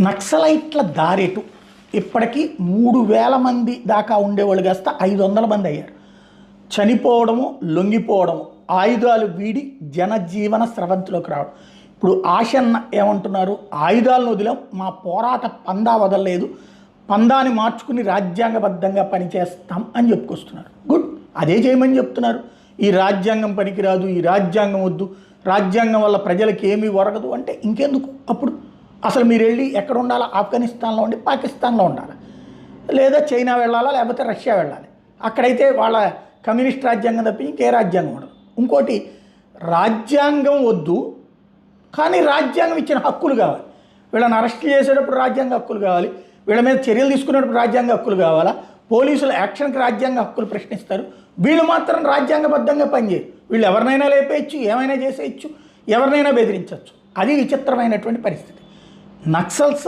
నక్సలైట్ల దారేటు. ఇప్పటికీ మూడు వేల మంది దాకా ఉండేవాళ్ళు కాస్త ఐదు వందల మంది అయ్యారు. చనిపోవడము లొంగిపోవడము ఆయుధాలు వీడి జనజీవన స్రవంతిలోకి రావడం. ఇప్పుడు ఆశన్న ఏమంటున్నారు? ఆయుధాలను వదిలాం మా పోరాట పందా వదలలేదు. పందాన్ని మార్చుకుని రాజ్యాంగబద్ధంగా పనిచేస్తాం అని చెప్పుకొస్తున్నారు. గుడ్. అదే చేయమని చెప్తున్నారు. ఈ రాజ్యాంగం పనికిరాదు ఈ రాజ్యాంగం వద్దు. రాజ్యాంగం వల్ల ప్రజలకు ఏమీ ఒరగదు అంటే ఇంకెందుకు? అప్పుడు అసలు మీరు వెళ్ళి ఎక్కడ ఉండాలా? ఆఫ్ఘనిస్తాన్లో ఉండి పాకిస్తాన్లో ఉండాలి? లేదా చైనా వెళ్ళాలా? లేకపోతే రష్యా వెళ్ళాలి? అక్కడైతే వాళ్ళ కమ్యూనిస్ట్ రాజ్యాంగం తప్పి ఇంకే రాజ్యాంగం ఉండదు. ఇంకోటి రాజ్యాంగం వద్దు కానీ రాజ్యాంగం ఇచ్చిన హక్కులు కావాలి. వీళ్ళని అరెస్ట్ చేసేటప్పుడు రాజ్యాంగ హక్కులు కావాలి. వీళ్ళ మీద చర్యలు తీసుకునేటప్పుడు రాజ్యాంగ హక్కులు కావాలా? పోలీసులు యాక్షన్కి రాజ్యాంగ హక్కులు ప్రశ్నిస్తారు. వీళ్ళు మాత్రం రాజ్యాంగబద్ధంగా పనిచేయరు. వీళ్ళు ఎవరినైనా లేపేయచ్చు ఏమైనా చేసేయచ్చు ఎవరినైనా బెదిరించవచ్చు అది విచిత్రమైనటువంటి పరిస్థితి. నక్సల్స్